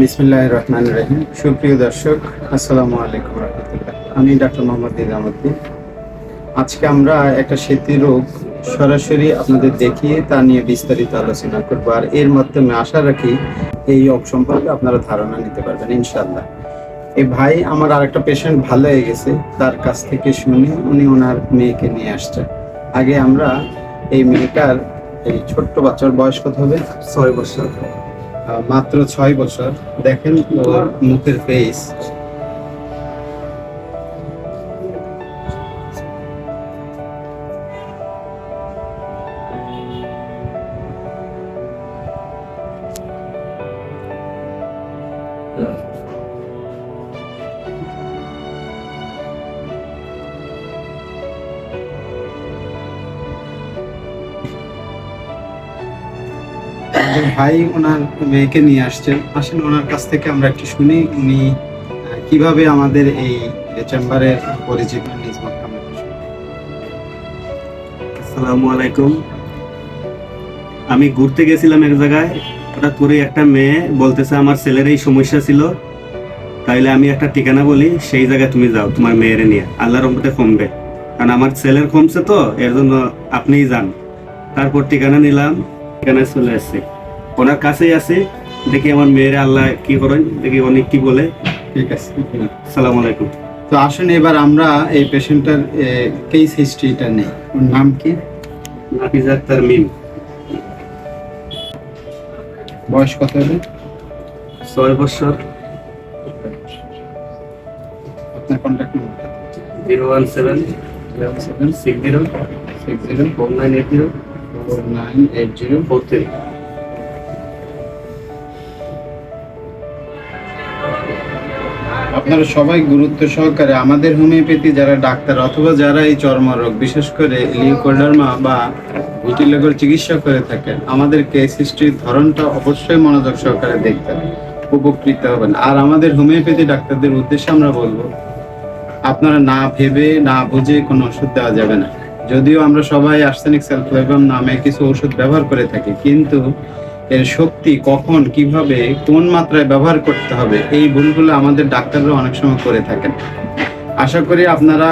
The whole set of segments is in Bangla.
বিসমিল্লাহ রহমান রহিম। সুপ্রিয় দর্শক, আসসালামু আলাইকুম রহমতুল্লাহ। আমি ডাক্তার মোহাম্মদ নিজামুদ্দিন। আজকে আমরা একটা স্মৃতি রোগ সরাসরি আপনাদের দেখিয়ে তা নিয়ে বিস্তারিত আলোচনা করব। আর এর মাধ্যমে আশা রাখি এই রোগ সম্পর্কে আপনারা ধারণা নিতে পারবেন ইনশাল্লাহ এই ভাই, আমার আরেকটা পেশেন্ট ভালো হয়ে গেছে। তার কাছ থেকে শুনে উনি ওনার মেয়েকে নিয়ে আসছেন আগে আমরা এই মেয়েটার এই ছোট্ট বাচ্চার বয়স কত হবে? ছয় বছর। মাত্র ছয় বছর। দেখেন ওর মুখের ফেস আমাদের ভাই ওনার মেয়েকে নিয়ে আসছেন। আসেন ওনার কাছ থেকে আমরা একটু শুনি উনি কীভাবে আমাদের এই চেম্বারের পরিচিত। আসসালামু আলাইকুম। আমি ঘুরতে গেছিলাম এক জায়গায়। হঠাৎ করে একটা মেয়ে বলতেছে, আমার ছেলের এই সমস্যা ছিল। তাইলে আমি একটা ঠিকানা বলি, সেই জায়গায় তুমি যাও, তোমার মেয়ের নিয়ে। আল্লাহর রহমতে কমবে। কারণ আমার ছেলের কমছে তো, এর জন্য আপনিই যান। তারপর ঠিকানা নিলাম, ঠিকানায় চলে আসছি। ওনার কাছেই আছে। দেখি আমার মেয়েরা আল্লাহ কি করেন দেখি অনেক কি বলে। ঠিক আছে। সালাম আলাইকুম। তো আসুন এবার আমরা এই পেশেন্টের কেস হিস্ট্রিটা নেই। ওর নাম কি? নাফিজ আক্তার মিম। বয়স কত হবে? ছয় বছর। আপনার contact number zero one seven seven six zero six zero four nine eight zero four nine eight zero four three. আপনারা সবাই গুরুত্ব সহকারে আমাদের হোমিওপ্যাথি যারা ডাক্তার অথবা যারা এই চর্মরোগ, বিশেষ করে লিউকোডার্মা বা ভিটিলেগর চিকিৎসা করে থাকেন আমাদের কেস হিস্ট্রির ধরনটা অবশ্যই মনোযোগ সহকারে দেখবেন, উপকৃত হবেন। আর আমাদের হোমিওপ্যাথি ডাক্তারদের উদ্দেশ্যে আমরা বলব, আপনারা না ভেবে, না বুঝে কোনো ওষুধ দেওয়া যাবে না। যদিও আমরা সবাই আর্সেনিক সালফ্লাইভাম নামে কিছু ওষুধ ব্যবহার করে থাকি, কিন্তু এর শক্তি কখন, কীভাবে, কোন মাত্রায় ব্যবহার করতে হবে, এই ভুলগুলো আমাদের ডাক্তাররা অনেক সময় করে থাকেন। আশা করি আপনারা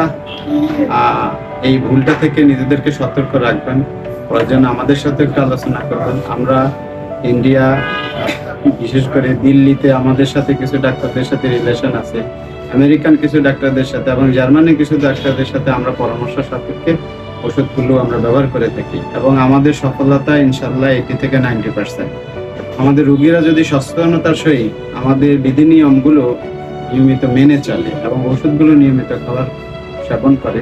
এই ভুলটা থেকে নিজেদেরকে সতর্ক রাখবেন। প্রয়োজন আমাদের সাথে একটু আলোচনা করবেন। আমরা ইন্ডিয়া, বিশেষ করে দিল্লিতে আমাদের সাথে কিছু ডাক্তারদের সাথে রিলেশন আছে, আমেরিকান কিছু ডাক্তারদের সাথে এবং জার্মানির কিছু ডাক্তারদের সাথে আমরা পরামর্শ সাপেক্ষে ওষুধগুলো আমরা ব্যবহার করে থাকি এবং আমাদের সফলতা ইনশাল্লাহ এইটি থেকে নাইনটি পার্সেন্ট। আমাদের রুগীরা যদি সচেতনতার সহিত আমাদের বিধি নিয়মগুলো নিয়মিত মেনে চলে এবং ওষুধগুলো নিয়মিত খাবার সেবন করে,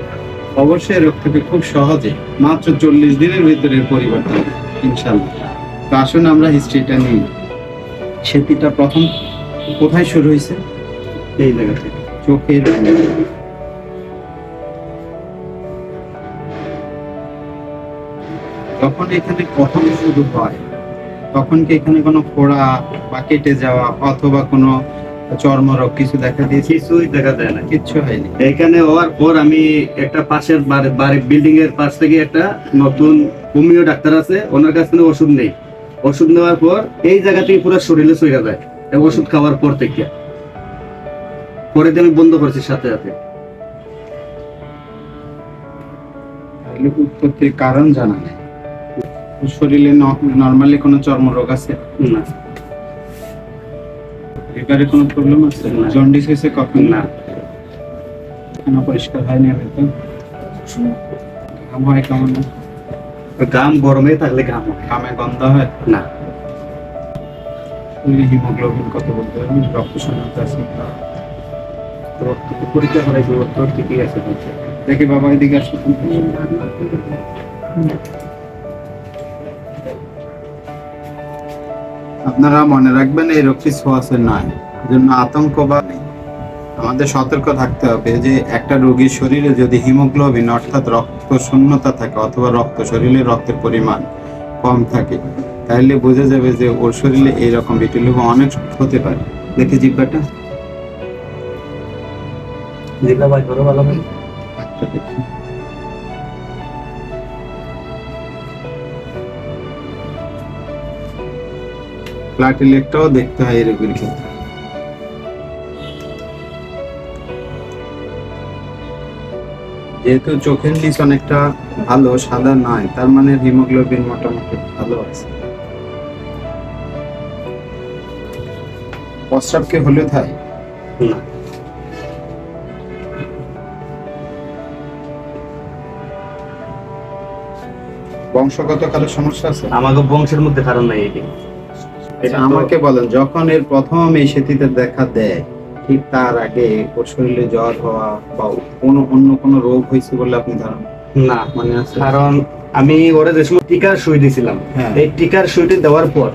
অবশ্যই রোগ থেকে খুব সহজে মাত্র চল্লিশ দিনের ভিতরে পরিবর্তন ইনশাল্লাহ তো আসুন আমরা হিস্ট্রিটা নিই। সেটিটা প্রথম কোথায় শুরু হয়েছে? এই জায়গা থেকে। চোখের যখন এখানে প্রথম শুরু হয় তখন কি এখানে কোনো ফোড়া বা কেটে যাওয়া অথবা কোনো চর্মরোগ কিছু দেখা দিয়েছে কিছুই দেখা যায় না কিচ্ছু হয়নি। এখানে হওয়ার পর আমি একটা পাশের বাড়ি বিল্ডিং এর পাশ থেকে একটা নতুন হোমিও ডাক্তার আছে ওনার কাছ থেকে ওষুধ নেই। ওষুধ নেওয়ার পর এই জায়গা থেকে পুরো শরীরে চলে যায় ওষুধ খাওয়ার পর থেকে। পরে দিয়ে আমি বন্ধ করেছি সাথে সাথে। উৎপত্তির কারণ জানা নেই। শরীরে নর্মালি কোনো চর্মরোগ আছে? না। লিভারে কোনো প্রবলেম আছে? না। জন্ডিস হয়েছে কখন? না। কেন পরিষ্কার হয়নি আমি তো? ঘাম হয় কেমন? গাম গরমে থাকলে ঘাম হয়। ঘামে গন্ধ হয়? না। শরীরে হিমোগ্লোবিন কত বলতে পারবেন রক্ত শূন্যতা আছে রক্ত পরীক্ষা করাইছি রক্ত ঠিকই আছে। দেখি বাবা এদিকে আসো। আপনারা মনে রাখবেন এই রোগটি ছোঁয়াচে নয়। জন্য আতঙ্ক বা আমাদের সতর্ক থাকতে হবে যে একটা রোগীর শরীরে যদি হিমোগ্লোবিন অর্থাৎ রক্ত শূন্যতা থাকে অথবা রক্ত শরীরে রক্তের পরিমাণ কম থাকে তাহলে বোঝা যাবে যে ওর শরীরে এইরকম ভিটিলিগো অনেক হতে পারে। দেখি জিব্বাটা। যেগুলা ভাই করো। ভালো প্লাটিলেটটাও দেখতে হয় এরকম ক্ষেত্রে যেহেতু চোখের লিস অনেকটা ভালো সাদা নয় তার মানে হিমোগ্লোবিন মোটামুটি ভালো আছে। প্রস্রাব কি হলে থাই বংশগত কারও সমস্যা আছে? আমাকে বংশের মধ্যে কারণ নাই এটি। এটা আমাকে বলেন যখন এর প্রথম এই সেতিতে দেখা দেয় ঠিক তার আগে ওর শরীরে জ্বর হওয়া বা কোনো অন্য কোনো রোগ হয়েছে বলে আপনি ধারণা? না মনে কারণ আমি ওরা যে সময় টিকার সুই দিছিলাম হ্যাঁ। এই টিকার সুইটি দেওয়ার পর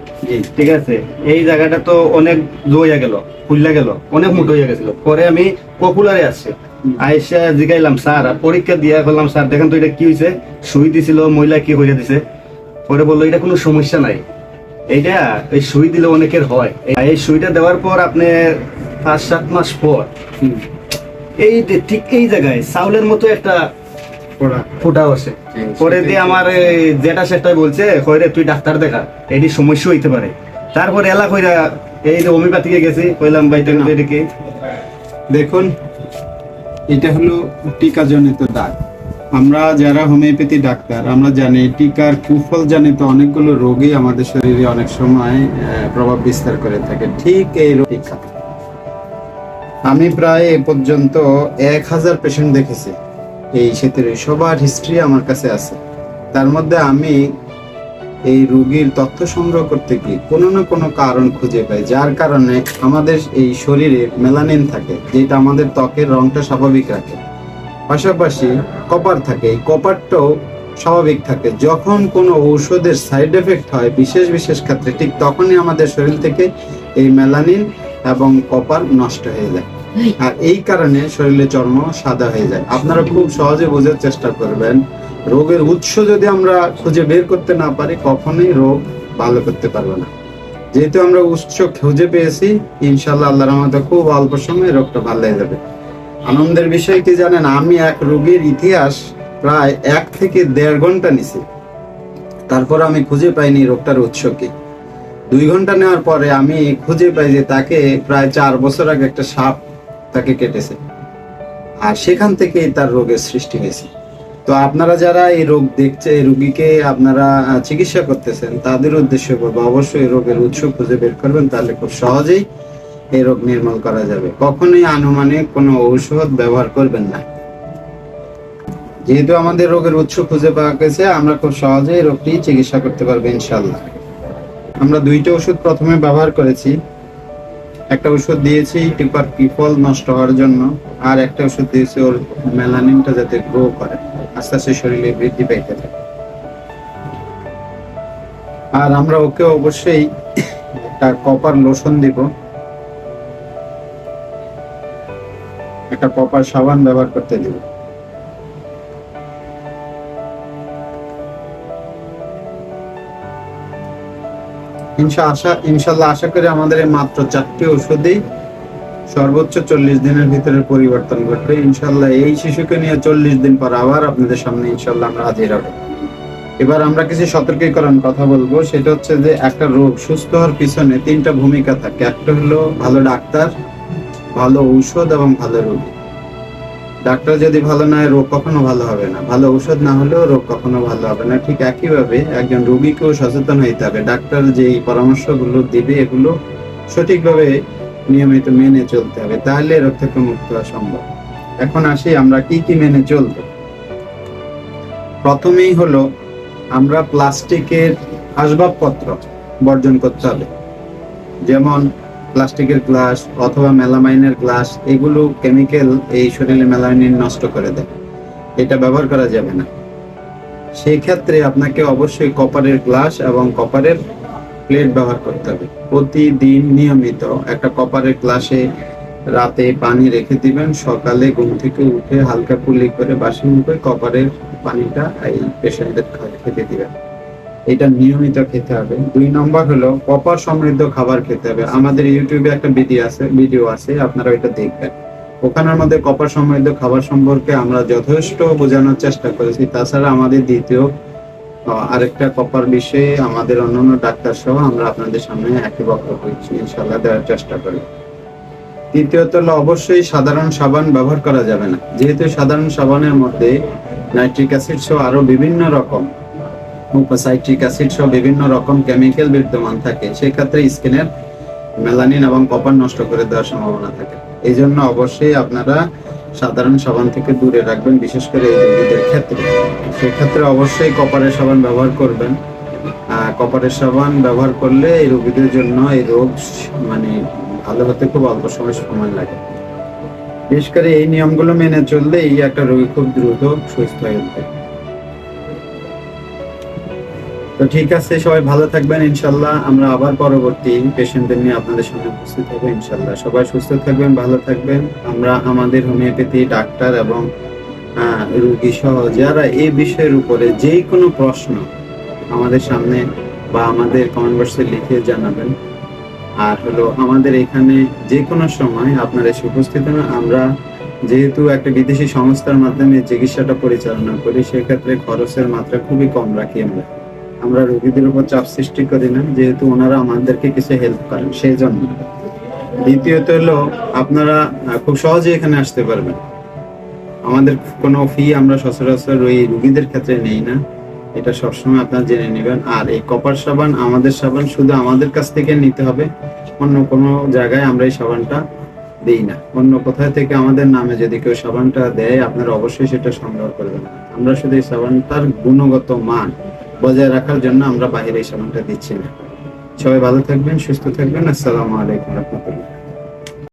ঠিক আছে এই জায়গাটা তো অনেক দইয়া গেল ফুললা গেল অনেক মোটো হয়ে গেছিল। পরে আমি পপুলারে আসছি। আইসা জিগাইলাম স্যার পরীক্ষা দিয়া বললাম স্যার দেখেন তো এটা কি হয়েছে সুই দিছিল মহিলা কি হয়ে দিছে? পরে বলল এটা কোনো সমস্যা নাই। এইটা এই সুই দিলে অনেকের হয়। এই- সুইটা দেওয়ার পর আপনি পাঁচ সাত মাস পর এই যে ঠিক এই জায়গায় চাউলের মতো একটা। ফুটা হুম, পরে দিয়ে আমার এই যেটা সেটা বলছে কইরে তুই ডাক্তার দেখা এটি সমস্যা হইতে পারে। তারপরে এলা কইরা এই যে হোমিওপ্যাথিকে গেছি কইলাম ভাই তুমি এটা দেখুন এটা হলো টিকাজনিত দাগ। আমরা যারা হোমিওপ্যাথি ডাক্তার, আমরা জানি টিকার কুফল জানিত অনেকগুলো রোগী আমাদের শরীরে অনেক সময় প্রভাব বিস্তার করে থাকে। ঠিক এই রোগ আমি প্রায় এ পর্যন্ত এক হাজার পেশেন্ট দেখেছি। এই ক্ষেত্রে সবার হিস্ট্রি আমার কাছে আছে। তার মধ্যে আমি এই রোগীর তথ্য সংগ্রহ করতে গিয়ে কোনো না কোনো কারণ খুঁজে পাই, যার কারণে আমাদের এই শরীরে মেলানিন থাকে, যেটা আমাদের ত্বকের রংটা স্বাভাবিক রাখে। পাশাপাশি কপার থাকে এই কপারটাও স্বাভাবিক থাকে। যখন কোনো ঔষধের সাইড এফেক্ট হয় বিশেষ বিশেষ ক্ষেত্রে ঠিক তখনই আমাদের শরীর থেকে এই মেলানিন এবং কপার নষ্ট হয়ে যায়। আর এই কারণে শরীরে চর্ম সাদা হয়ে যায়। আপনারা খুব সহজে বোঝার চেষ্টা করবেন রোগের উৎস যদি আমরা খুঁজে বের করতে না পারি কখনোই রোগ ভালো করতে পারব না। যেহেতু আমরা উৎস খুঁজে পেয়েছি ইনশাল্লাহ আল্লাহর রহমতে খুব অল্প সময়ে রোগটা ভালো হয়ে যাবে। আনন্দের বিষয় কি জানেন? আমি এক রোগীর ইতিহাস প্রায় এক থেকে দেড় ঘণ্টা নিছি। তারপর আমি খুঁজে পাইনি রোগটার উৎস কি। দুই ঘণ্টা নেওয়ার পরে আমি খুঁজে পাই যে তাকে প্রায় চার বছর আগে একটা সাপ তাকে কেটেছে। আর সেখান থেকেই তার রোগের সৃষ্টি হয়েছে। তো আপনারা যারা এই রোগ দেখছে, এই রোগীকে আপনারা চিকিৎসা করতেছেন, তাদের উদ্দেশ্য করব অবশ্যই রোগের উৎস খুঁজে বের করবেন, তাহলে খুব সহজেই এই রোগ নির্মূল করা যাবে। কখনোই আনুমানিক কোনো ঔষধ ব্যবহার করবেন না। যেহেতু আমাদের রোগের উৎস খুঁজে পাওয়া গেছে, আমরা খুব সহজেই রোগটি চিকিৎসা করতে পারব ইনশাল্লাহ আমরা দুইটা ওষুধ প্রথমে ব্যবহার করেছি। একটা ওষুধ দিয়েছি, টিপার পিফল নষ্ট হওয়ার জন্য, আর একটা ওষুধ দিয়েছি ওর মেলানিনটা যাতে গ্রো করে, আস্তে আস্তে শরীরে বৃদ্ধি পাইতে থাকে আর আমরা ওকে অবশ্যই একটা কপার লোশন দিব। একটা কপার সাবান ব্যবহার করতে দিব। ইনশাল্লাহ আশা করি আমাদের এই মাত্র চারটি ওষুধেই সর্বোচ্চ চল্লিশ দিনের ভিতরে পরিবর্তন ঘটবে। ইনশাল্লাহ এই শিশুকে নিয়ে চল্লিশ দিন পর আবার আপনাদের সামনে ইনশাল্লাহ আমরা হাজির হব। এবার আমরা কিছু সতর্কীকরণ কথা বলব, সেটা হচ্ছে যে একটা রোগ সুস্থ হওয়ার পিছনে তিনটা ভূমিকা থাকে। একটা হলো ভালো ডাক্তার ভালো ঔষধ এবং ভালো রোগী। ডাক্তার যদি ভালো না হয়, রোগ কখনো ভালো হবে না। ভালো ঔষধ না হলেও রোগ কখনো ভালো হবে না। ঠিক একইভাবে একজন রোগীকেও সচেতন হইতে হবে। ডাক্তার যে পরামর্শগুলো দিবে, এগুলো সঠিকভাবে নিয়মিত মেনে চলতে হবে। তাহলে রোগ থেকে মুক্ত হওয়া সম্ভব। এখন আসি আমরা কি কি মেনে চলবো। প্রথমেই হলো, আমরা প্লাস্টিকের আসবাবপত্র বর্জন করতে হবে। যেমন প্লাস্টিকের গ্লাস অথবা মেলামাইনের গ্লাস, এগুলো কেমিক্যাল এই শরীরে মেলামাইন নষ্ট করে দেয়। এটা ব্যবহার করা যাবে না। সেই ক্ষেত্রে আপনাকে অবশ্যই কপারের গ্লাস এবং কপারের প্লেট ব্যবহার করতে হবে। প্রতিদিন নিয়মিত একটা কপারের গ্লাসে রাতে পানি রেখে দিবেন। সকালে ঘুম থেকে উঠে হালকা কুলি করে বাসি মুখে কপারের পানিটা এই পেশেন্টদের খেতে দিবেন। এটা নিয়মিত খেতে হবে। দুই নম্বর হলো কপার সমৃদ্ধ খাবার খেতে হবে। আমাদের ইউটিউবে একটা ভিডিও আছে ভিডিও আছে, আপনারা ওইটা দেখবেন। ওখানের মধ্যে কপার সমৃদ্ধ খাবার সম্পর্কে আমরা যথেষ্ট বোঝানোর চেষ্টা করেছি। তাছাড়া আমাদের দ্বিতীয় আরেকটা কপার বিষয়ে আমাদের অন্যান্য ডাক্তার সহ আমরা আপনাদের সামনে একই বক্তব্য ইনশাল্লাহ দেওয়ার চেষ্টা করি। তৃতীয়ত হলো অবশ্যই সাধারণ সাবান ব্যবহার করা যাবে না। যেহেতু সাধারণ সাবানের মধ্যে নাইট্রিক অ্যাসিড সহ আরও বিভিন্ন রকম সাইট্রিক অ্যাসিড সহ বিভিন্ন রকম কেমিক্যাল বিদ্যমান থাকে। সেক্ষেত্রে স্কিনের মেলানিন এবং কপার নষ্ট করে দেওয়ার সম্ভাবনা থাকে। এই জন্য অবশ্যই আপনারা সাধারণ সাবান থেকে দূরে রাখবেন, বিশেষ করে এই রোগীদের ক্ষেত্রে। সেক্ষেত্রে অবশ্যই কপারের সাবান ব্যবহার করবেন। কপারের সাবান ব্যবহার করলে এই রোগীদের জন্য এই রোগ মানে ভালো হতে খুব অল্প সময় সময় লাগে। বিশেষ করে এই নিয়মগুলো মেনে চললে এই একটা রোগী খুব দ্রুত সুস্থ হয়ে উঠবে। তো ঠিক আছে, সবাই ভালো থাকবেন, ইনশাল্লাহ। আমরা আবার পরবর্তী পেশেন্টদের নিয়ে আপনাদের সামনে উপস্থিত হব, ইনশাল্লাহ। সবাই সুস্থ থাকবেন, ভালো থাকবেন। আমরা আমাদের হোমিওপ্যাথি, ডাক্তার এবং রোগী সহ যারা এই বিষয়ের উপরে যে কোনো প্রশ্ন আমাদের সামনে বা আমাদের বক্সে লিখে জানাবেন। আর হলো আমাদের এখানে যে কোনো সময় আপনারা এসে উপস্থিত আমরা যেহেতু একটা বিদেশি সংস্থার মাধ্যমে চিকিৎসাটা পরিচালনা করি, সেক্ষেত্রে খরচের মাত্রা খুবই কম রাখি আমরা। আমরা রোগীদের উপর চাপ সৃষ্টি করি না, যেহেতু ওনারা আমাদেরকে কিছু হেল্প করেন সেই জন্য দ্বিতীয়ত হলো, আপনারা খুব সহজে এখানে আসতে পারবেন। আমাদের কোনো ফি আমরা সচরাচর ওই রুগীদের ক্ষেত্রে নেই না। এটা সবসময় আপনারা জেনে নেবেন। আর এই কপার সাবান, আমাদের সাবান শুধু আমাদের কাছ থেকে নিতে হবে। অন্য কোনো জায়গায় আমরা এই সাবানটা দিই না। অন্য কোথাও থেকে আমাদের নামে যদি কেউ সাবানটা দেয়, আপনারা অবশ্যই সেটা সংগ্রহ করবেন। আমরা শুধু এই সাবানটার গুণগত মান বজায় রাখার জন্য আমরা বাহিরে এই সাবানটা দিচ্ছি না। সবাই ভালো থাকবেন, সুস্থ থাকবেন। আসসালামু আলাইকুম রহমতুল্লাহ।